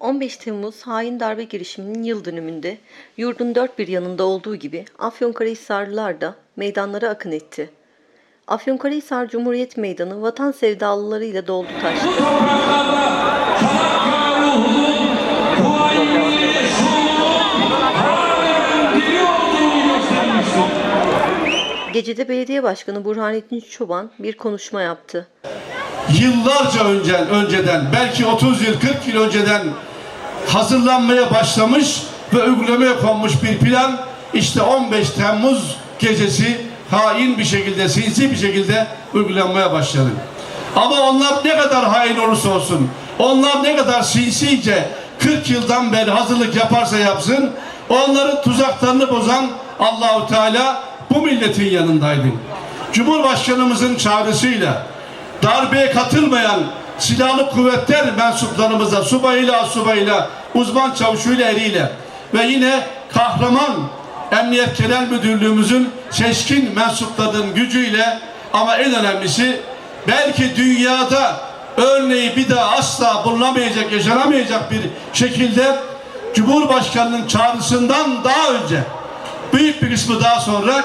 15 Temmuz hain darbe girişiminin yıl dönümünde yurdun dört bir yanında olduğu gibi Afyonkarahisarlılar da meydanlara akın etti. Afyonkarahisar Cumhuriyet Meydanı vatan sevdalılarıyla doldu taştı. Gecede belediye başkanı Burhanettin Çoban bir konuşma yaptı. yıllarca önce, önceden belki 30 yıl 40 yıl önceden hazırlanmaya başlamış ve uygulamaya konmuş bir plan işte 15 Temmuz gecesi hain bir şekilde sinsi bir şekilde uygulanmaya başladı. Ama onlar ne kadar hain olursa olsun onlar ne kadar sinsice 40 yıldan beri hazırlık yaparsa yapsın onların tuzaklarını bozan Allahu Teala bu milletin yanındaydı. Cumhurbaşkanımızın çağrısıyla darbeye katılmayan silahlı kuvvetler mensuplarımıza subayıyla subayıyla uzman çavuşuyla eriyle ve yine kahraman Emniyet Genel Müdürlüğümüzün seçkin mensuplarının gücüyle ama en önemlisi belki dünyada örneği bir daha asla bulunamayacak, yaşanamayacak bir şekilde Cumhurbaşkanının çağrısından daha önce büyük bir kısmı daha sonra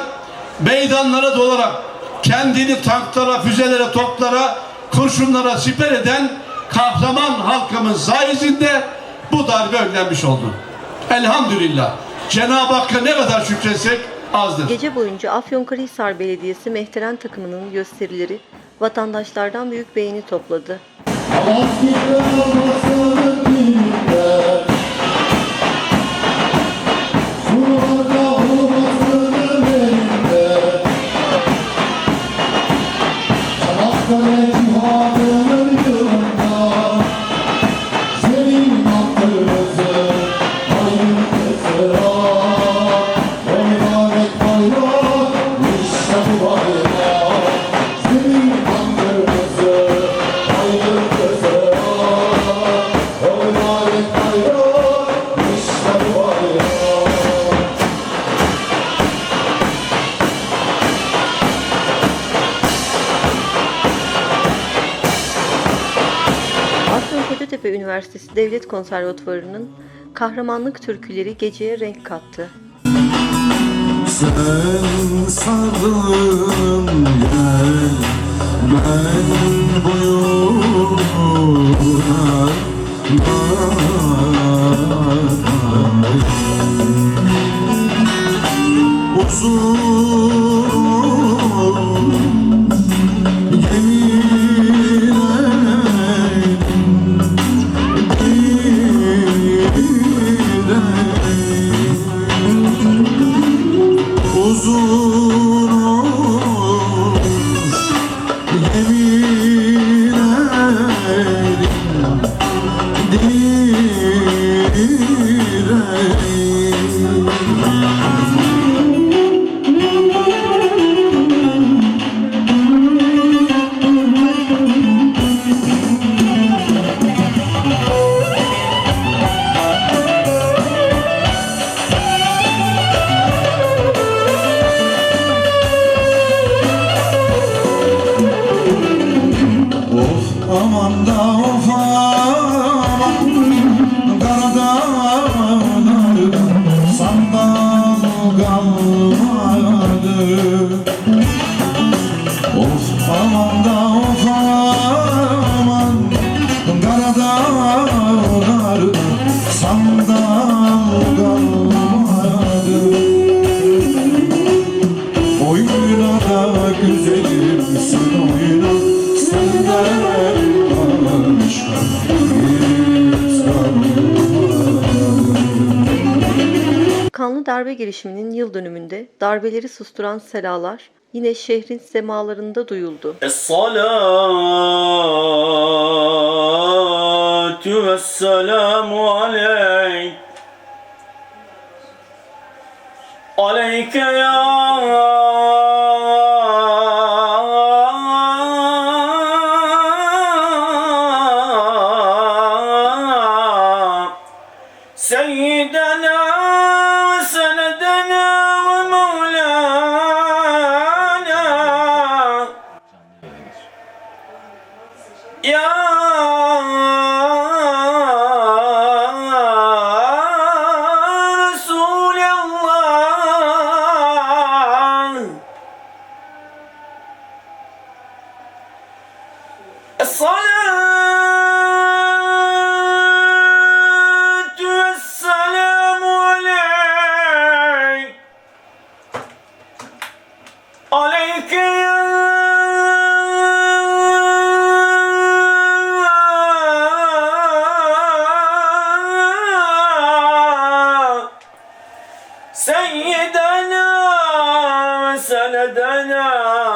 meydanlara dolarak kendini tanklara, füzelere, toplara, kurşunlara siper eden kahraman halkımız sayesinde bu darbe önlenmiş oldu. Elhamdülillah. Cenab-ı Hakk'a ne kadar şükretsek azdır. Gece boyunca Afyonkarahisar Belediyesi Mehteren takımının gösterileri vatandaşlardan büyük beğeni topladı. Senin Kocatepe Üniversitesi Devlet Konservatuvarı'nın kahramanlık türküleri geceye renk kattı. Sen sardın gel ben boyuna aman da Son darbe girişiminin yıl dönümünde darbeleri susturan selalar yine şehrin semalarında duyuldu. Es-salatu ve selamu aleyk. Aleyke الصلاة والسلام عليك عليك يا سيدنا وسندنا